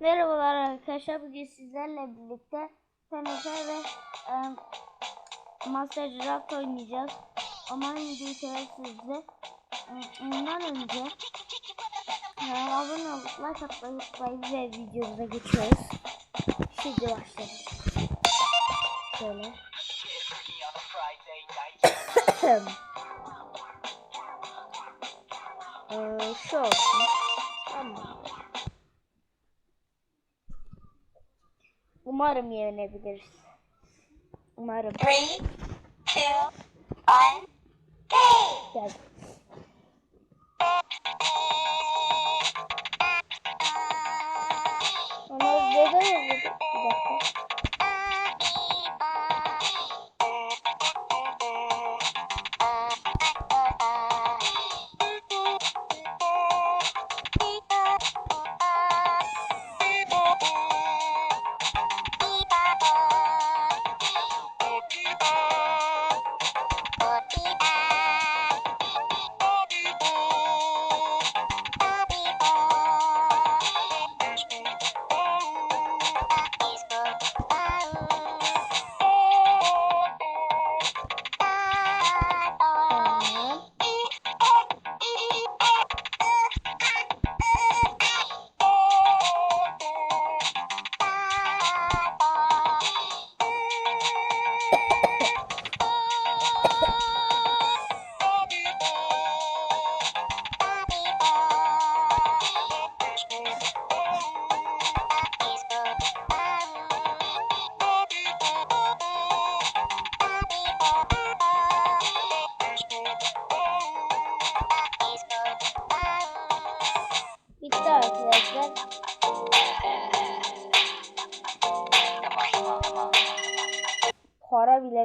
Merhabalar arkadaşlar. Bugün sizlerle birlikte FNF ve e, Master Draft oynayacağız. Ama videoyu seversiniz Ondan önce e, abone olup like atmayı unutmayın ve videomuza geçiyoruz. Şimdi başlayalım. Şöyle. ee, şu olsun. Umarım yenebiliriz. Umarım. Three, two, one, go! Gel.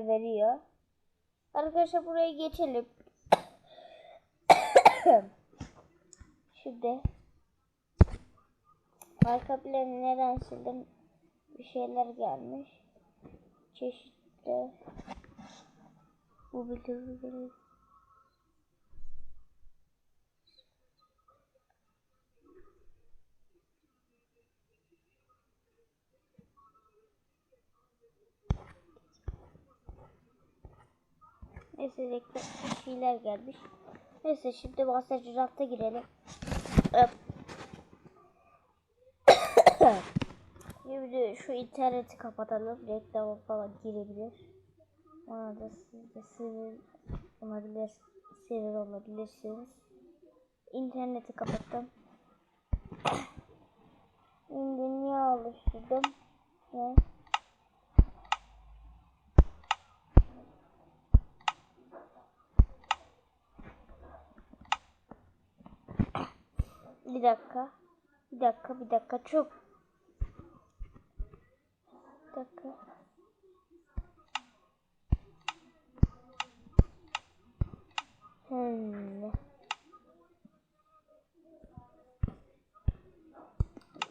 Bile veriyor. Arkadaşlar buraya geçelim. Şimdi arka planı neden sildim? Bir şeyler gelmiş. Çeşitli. Bu bildirim. Neyse reklam bir şeyler gelmiş. Neyse şimdi hafta girelim. Öp. Şimdi şu interneti kapatalım. Reklam falan girebilir. Ona da siz de sinir olabilir, sinir olabilirsiniz. İnterneti kapattım. Şimdi niye oluşturdum? Ne? Bir dakika. Bir dakika, bir dakika. Çok. Bir dakika. Hmm.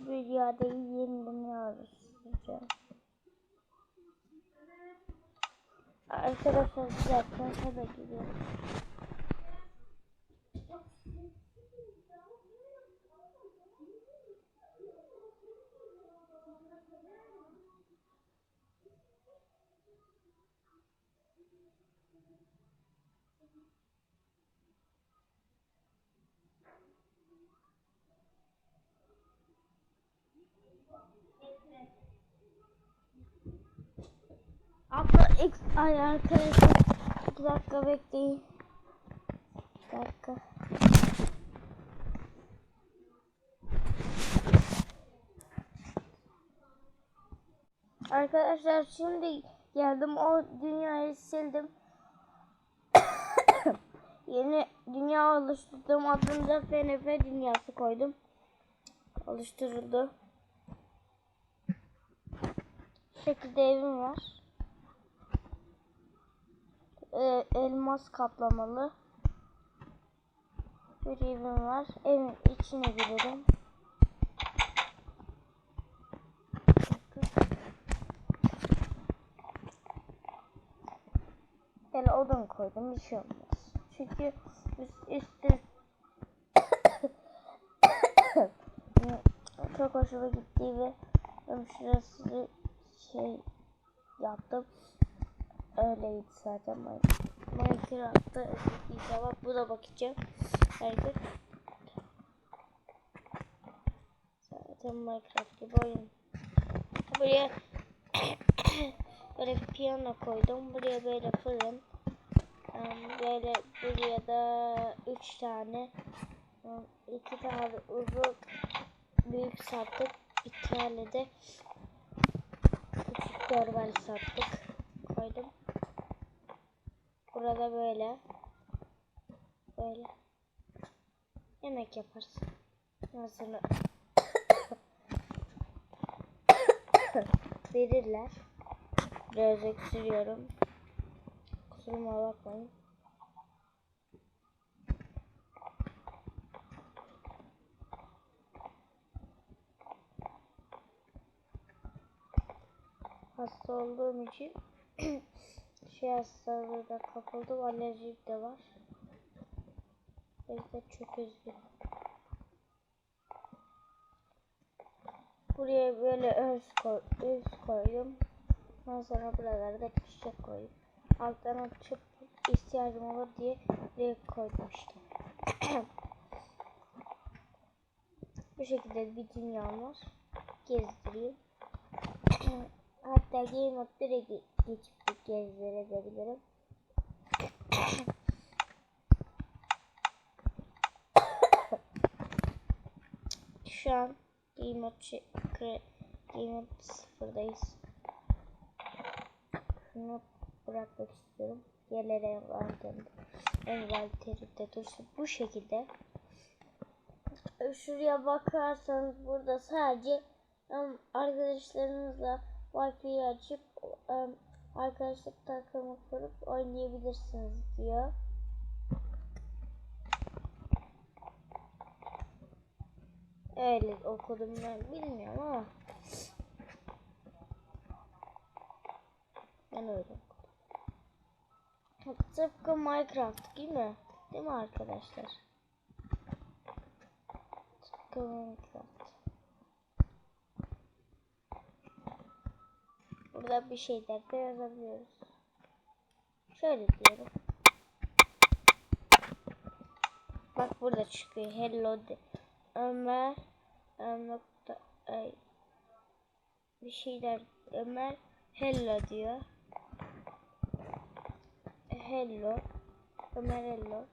Yeniden arayacağım. Arkadaşlar bir dakika. Hemen gidiyorum. Abla X ay arkadaşlar 2 dakika bekleyin. 2 dakika. Arkadaşlar şimdi geldim o dünyayı sildim. Yeni dünya oluşturdum. Adını da FNF dünyası koydum. Oluşturuldu. Bu şekilde evim var. Ee, elmas kaplamalı. Bir evim var. Evin içine girelim. Böyle odun koydum bir şey olmaz. Çünkü üst, üstü çok hoşuma gitti ve şurası şey yaptım. Öyleydi zaten Min- Minecraft'ta inşallah bu da bakacağım. Gün. Zaten Minecraft gibi oyun. Buraya böyle piyano koydum. Buraya böyle fırın. Böyle buraya da üç tane iki tane uzun büyük sattık. Bir tane de görmeli sattık. Koydum. Burada böyle. Böyle. Yemek yaparız. Nasıl? Verirler. Biraz öksürüyorum. Kusuruma bakmayın. Hasta olduğum için şey hastalığına kapıldım. Alerjim de var. O yüzden çok üzgünüm. Buraya böyle öz, koy, öz koydum. Ondan sonra buralara da çiçek koydum. Alttan açıp ihtiyacım olur diye buraya koydum işte. Bu şekilde bir dünyam var. Gezdireyim. Hatta Game Mode 1'e ge- geçip de gezdirebilirim. Şu an Game kre- Game Mode 0'dayız. Şunu bırakmak istiyorum. Yerlere envanterimde. Envanterimde dursun. Bu şekilde. Şuraya bakarsanız burada sadece em, arkadaşlarınızla Wi-Fi'yi açıp em, arkadaşlık takımı kurup oynayabilirsiniz diyor. Öyle okudum ben bilmiyorum ama ben öyle okudum. Tıpkı Minecraft değil mi? Değil mi arkadaşlar? Tıpkı Minecraft. Burada bir şeyler de yazabiliyoruz. Şöyle diyorum. Bak burada çıkıyor. Hello de. Ömer nokta ay bir şeyler Ömer hello diyor. Hello. Ömer hello.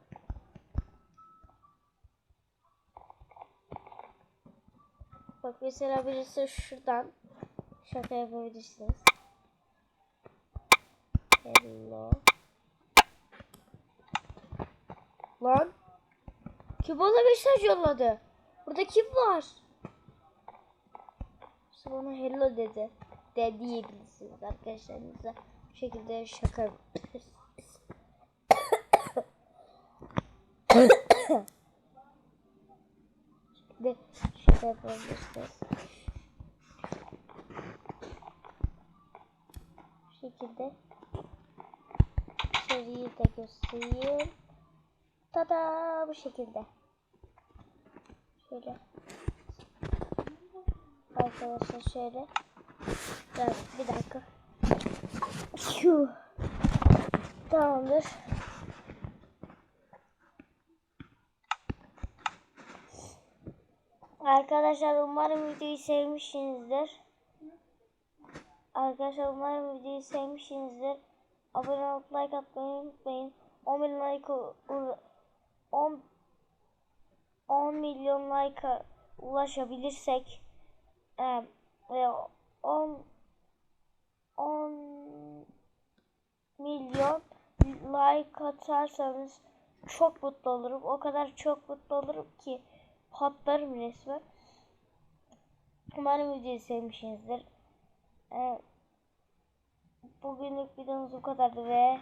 Bak mesela birisi şuradan şaka yapabilirsiniz. Hello. Lan. Kim bana mesaj yolladı? Burada kim var? İşte bana hello dedi. De diyebilirsiniz arkadaşlarınıza. Bu şekilde şaka yapabilirsiniz. şaka yapabilirsiniz. Bu şekilde içeriği de göstereyim. Tada bu şekilde. Şöyle. Arkadaşlar şöyle. Ben bir dakika. Şu. Tamamdır. Arkadaşlar umarım videoyu sevmişsinizdir. Arkadaşlar umarım videoyu sevmişsinizdir. Abone olup like atmayı unutmayın. 10 bin like 10 10 milyon like'a ulaşabilirsek e, ve 10 10 milyon like atarsanız çok mutlu olurum. O kadar çok mutlu olurum ki patlarım resmen. Umarım videoyu sevmişsinizdir. E, bugünlük videomuz bu kadardı ve